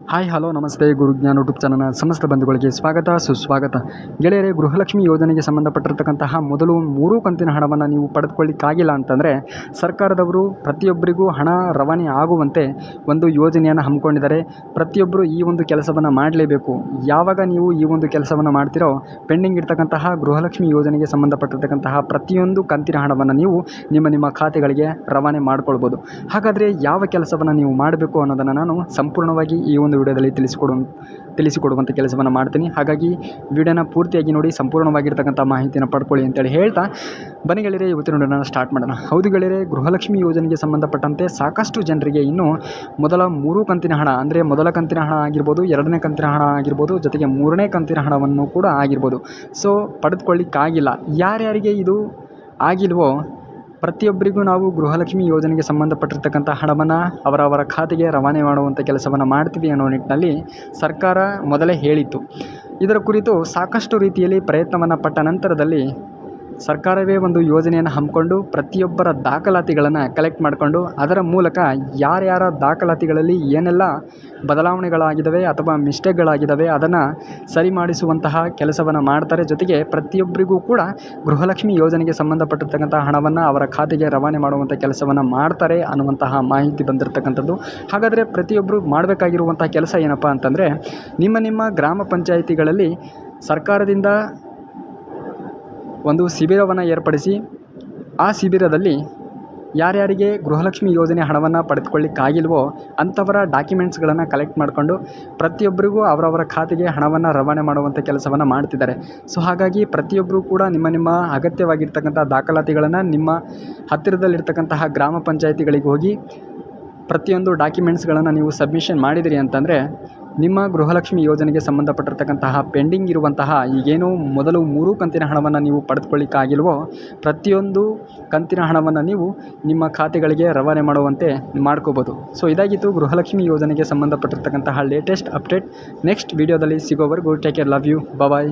Hi hello ನಮಸ್ತೆ ಗುರುಜ್ಞಾನ YouTube ಚಾನಲ್ನ ಸಮಸ್ತ ಬಂಧುಗಳಿಗೆ ಸ್ವಾಗತ, ಸುಸ್ವಾಗತ. ಗೆಳೆಯರೆ, ಗೃಹಲಕ್ಷ್ಮಿ ಯೋಜನೆಗೆ ಸಂಬಂಧಪಟ್ಟಿರತಕ್ಕಂತಹ ಮೊದಲು ಮೂರು ಕಂತಿನ ಹಣವನ್ನು ನೀವು ಪಡೆದುಕೊಳ್ಳಿಕ್ಕಾಗಿಲ್ಲ ಅಂತಂದರೆ, ಸರ್ಕಾರದವರು ಪ್ರತಿಯೊಬ್ಬರಿಗೂ ಹಣ ರವಾನೆ ಆಗುವಂತೆ ಒಂದು ಯೋಜನೆಯನ್ನು ಹಮ್ಮಿಕೊಂಡಿದ್ದಾರೆ. ಪ್ರತಿಯೊಬ್ಬರು ಈ ಒಂದು ಕೆಲಸವನ್ನು ಮಾಡಲೇಬೇಕು. ಯಾವಾಗ ನೀವು ಈ ಒಂದು ಕೆಲಸವನ್ನು ಮಾಡ್ತಿರೋ, ಪೆಂಡಿಂಗ್ ಇರ್ತಕ್ಕಂತಹ ಗೃಹಲಕ್ಷ್ಮಿ ಯೋಜನೆಗೆ ಸಂಬಂಧಪಟ್ಟಿರತಕ್ಕಂತಹ ಪ್ರತಿಯೊಂದು ಕಂತಿನ ಹಣವನ್ನು ನೀವು ನಿಮ್ಮ ನಿಮ್ಮ ಖಾತೆಗಳಿಗೆ ರವಾನೆ ಮಾಡ್ಕೊಳ್ಬೋದು. ಹಾಗಾದರೆ ಯಾವ ಕೆಲಸವನ್ನು ನೀವು ಮಾಡಬೇಕು ಅನ್ನೋದನ್ನು ನಾನು ಸಂಪೂರ್ಣವಾಗಿ ಈ ಒಂದು ವಿಡಿಯೋದಲ್ಲಿ ತಿಳಿಸಿಕೊಡು ತಿಳಿಸಿಕೊಡುವಂಥ ಕೆಲಸವನ್ನು ಮಾಡ್ತೀನಿ. ಹಾಗಾಗಿ ವಿಡಿಯೋನ ಪೂರ್ತಿಯಾಗಿ ನೋಡಿ, ಸಂಪೂರ್ಣವಾಗಿರ್ತಕ್ಕಂಥ ಮಾಹಿತಿಯನ್ನು ಪಡ್ಕೊಳ್ಳಿ ಅಂತೇಳಿ ಹೇಳ್ತಾ ಬನ್ನಿ ಗೆಳೆಯರೆ, ಇವತ್ತಿನ ವಿಡಿಯೋನ ಸ್ಟಾರ್ಟ್ ಮಾಡೋಣ. ಹೌದು ಗೆಳೆಯರೆ, ಗೃಹಲಕ್ಷ್ಮಿ ಯೋಜನೆಗೆ ಸಂಬಂಧಪಟ್ಟಂತೆ ಸಾಕಷ್ಟು ಜನರಿಗೆ ಇನ್ನೂ ಮೊದಲ ಮೂರು ಕಂತಿನ ಹಣ, ಅಂದರೆ ಮೊದಲ ಕಂತಿನ ಹಣ ಆಗಿರ್ಬೋದು, ಎರಡನೇ ಕಂತಿನ ಹಣ ಆಗಿರ್ಬೋದು, ಜೊತೆಗೆ ಮೂರನೇ ಕಂತಿನ ಹಣವನ್ನು ಕೂಡ ಆಗಿರ್ಬೋದು. ಸೊ ಪಡೆದುಕೊಳ್ಳಿಕ್ಕಾಗಿಲ್ಲ. ಯಾರ್ಯಾರಿಗೆ ಇದು ಆಗಿಲ್ವೋ ಪ್ರತಿಯೊಬ್ಬರಿಗೂ ನಾವು ಗೃಹಲಕ್ಷ್ಮಿ ಯೋಜನೆಗೆ ಸಂಬಂಧಪಟ್ಟಿರ್ತಕ್ಕಂಥ ಹಣವನ್ನು ಅವರವರ ಖಾತೆಗೆ ರವಾನೆ ಮಾಡುವಂಥ ಕೆಲಸವನ್ನು ಮಾಡ್ತೀವಿ ಅನ್ನೋ ನಿಟ್ಟಿನಲ್ಲಿ ಸರ್ಕಾರ ಮೊದಲೇ ಹೇಳಿತ್ತು. ಇದರ ಕುರಿತು ಸಾಕಷ್ಟು ರೀತಿಯಲ್ಲಿ ಪ್ರಯತ್ನವನ್ನು ಪಟ್ಟ ನಂತರದಲ್ಲಿ ಸರ್ಕಾರವೇ ಒಂದು ಯೋಜನೆಯನ್ನು ಹಮ್ಮಿಕೊಂಡು ಪ್ರತಿಯೊಬ್ಬರ ದಾಖಲಾತಿಗಳನ್ನು ಕಲೆಕ್ಟ್ ಮಾಡಿಕೊಂಡು ಅದರ ಮೂಲಕ ಯಾರ್ಯಾರ ದಾಖಲಾತಿಗಳಲ್ಲಿ ಏನೆಲ್ಲ ಬದಲಾವಣೆಗಳಾಗಿದ್ದಾವೆ ಅಥವಾ ಮಿಸ್ಟೇಕ್ಗಳಾಗಿದ್ದಾವೆ ಅದನ್ನು ಸರಿ ಮಾಡಿಸುವಂತಹ ಕೆಲಸವನ್ನು ಮಾಡ್ತಾರೆ. ಜೊತೆಗೆ ಪ್ರತಿಯೊಬ್ಬರಿಗೂ ಕೂಡ ಗೃಹಲಕ್ಷ್ಮಿ ಯೋಜನೆಗೆ ಸಂಬಂಧಪಟ್ಟಿರ್ತಕ್ಕಂಥ ಹಣವನ್ನು ಅವರ ಖಾತೆಗೆ ರವಾನೆ ಮಾಡುವಂಥ ಕೆಲಸವನ್ನು ಮಾಡ್ತಾರೆ ಅನ್ನುವಂತಹ ಮಾಹಿತಿ ಬಂದಿರತಕ್ಕಂಥದ್ದು. ಹಾಗಾದರೆ ಪ್ರತಿಯೊಬ್ಬರು ಮಾಡಬೇಕಾಗಿರುವಂಥ ಕೆಲಸ ಏನಪ್ಪ ಅಂತಂದರೆ ನಿಮ್ಮ ನಿಮ್ಮ ಗ್ರಾಮ ಪಂಚಾಯಿತಿಗಳಲ್ಲಿ ಸರ್ಕಾರದಿಂದ ಒಂದು ಶಿಬಿರವನ್ನು ಏರ್ಪಡಿಸಿ, ಆ ಶಿಬಿರದಲ್ಲಿ ಯಾರ್ಯಾರಿಗೆ ಗೃಹಲಕ್ಷ್ಮಿ ಯೋಜನೆ ಹಣವನ್ನು ಪಡೆದುಕೊಳ್ಳಿಕ್ಕಾಗಿಲ್ವೋ ಅಂಥವರ ಡಾಕ್ಯುಮೆಂಟ್ಸ್ಗಳನ್ನು ಕಲೆಕ್ಟ್ ಮಾಡಿಕೊಂಡು ಪ್ರತಿಯೊಬ್ಬರಿಗೂ ಅವರವರ ಖಾತೆಗೆ ಹಣವನ್ನು ರವಾನೆ ಮಾಡುವಂಥ ಕೆಲಸವನ್ನು ಮಾಡ್ತಿದ್ದಾರೆ. ಸೊ, ಹಾಗಾಗಿ ಪ್ರತಿಯೊಬ್ಬರೂ ಕೂಡ ನಿಮ್ಮ ನಿಮ್ಮ ಅಗತ್ಯವಾಗಿರ್ತಕ್ಕಂಥ ದಾಖಲಾತಿಗಳನ್ನು ನಿಮ್ಮ ಹತ್ತಿರದಲ್ಲಿರ್ತಕ್ಕಂತಹ ಗ್ರಾಮ ಪಂಚಾಯಿತಿಗಳಿಗೆ ಹೋಗಿ ಪ್ರತಿಯೊಂದು ಡಾಕ್ಯುಮೆಂಟ್ಸ್ಗಳನ್ನು ನೀವು ಸಬ್ಮಿಷನ್ ಮಾಡಿದಿರಿ ಅಂತಂದರೆ ನಿಮ್ಮ ಗೃಹಲಕ್ಷ್ಮಿ ಯೋಜನೆಗೆ ಸಂಬಂಧಪಟ್ಟಿರ್ತಕ್ಕಂತಹ ಪೆಂಡಿಂಗ್ ಇರುವಂತಹ ಈಗೇನು ಮೊದಲು ಮೂರು ಕಂತಿನ ಹಣವನ್ನು ನೀವು ಪಡೆದುಕೊಳ್ಳಿಕ್ಕಾಗಿಲ್ವೋ, ಪ್ರತಿಯೊಂದು ಕಂತಿನ ಹಣವನ್ನು ನೀವು ನಿಮ್ಮ ಖಾತೆಗಳಿಗೆ ರವಾನೆ ಮಾಡುವಂತೆ ಮಾಡ್ಕೋಬೋದು. ಸೊ ಇದಾಗಿತ್ತು ಗೃಹಲಕ್ಷ್ಮಿ ಯೋಜನೆಗೆ ಸಂಬಂಧಪಟ್ಟಿರ್ತಕ್ಕಂತಹ ಲೇಟೆಸ್ಟ್ ಅಪ್ಡೇಟ್ ನೆಕ್ಸ್ಟ್ ವೀಡಿಯೋದಲ್ಲಿ ಸಿಗೋವರೆಗೂ take care love you bye